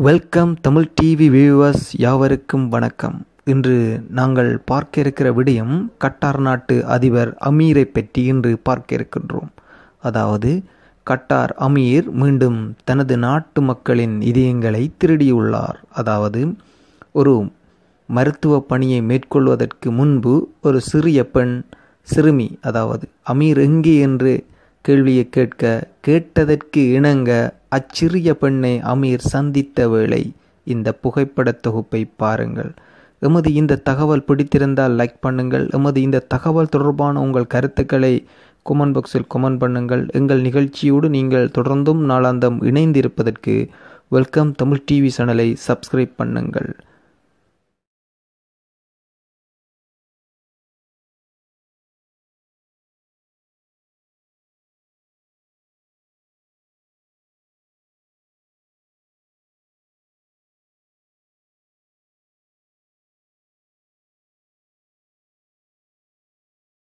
Welcome Tamil TV viewers யாவருக்கும் வணக்கம். இன்று நாங்கள் பார்க்க இருக்கிற விடயம் கட்டார் நாட்டு அதிபர் அமீரை பற்றி இன்று பார்க்க இருக்கின்றோம். அதாவது கட்டார் அமீர் மீண்டும் தனது நாட்டு மக்களின் இதயங்களை திருடியுள்ளார். அதாவது ஒரு மருத்துவ பணியை மேற்கொள்வதற்கு முன்பு ஒரு சிறிய பெண் சிறுமி அதாவது அமீர் எங்கே என்று கேள்வியை கேட்க கேட்டதற்கு இணங்க அச்சிறிய பெண்ணை அமீர் சந்தித்த வேளை இந்த புகைப்படத் தொகுப்பை பாருங்கள். எமது இந்த தகவல் பிடித்திருந்தால் லைக் பண்ணுங்கள். எமது இந்த தகவல் தொடர்பான உங்கள் கருத்துக்களை கொமெண்ட் பாக்ஸில் கொமெண்ட் பண்ணுங்கள். எங்கள் நிகழ்ச்சியோடு நீங்கள் தொடர்ந்தும் நாளாந்தம் இணைந்திருப்பதற்கு வெல்கம் தமிழ் டிவி சேனலை சப்ஸ்கிரைப் பண்ணுங்கள்.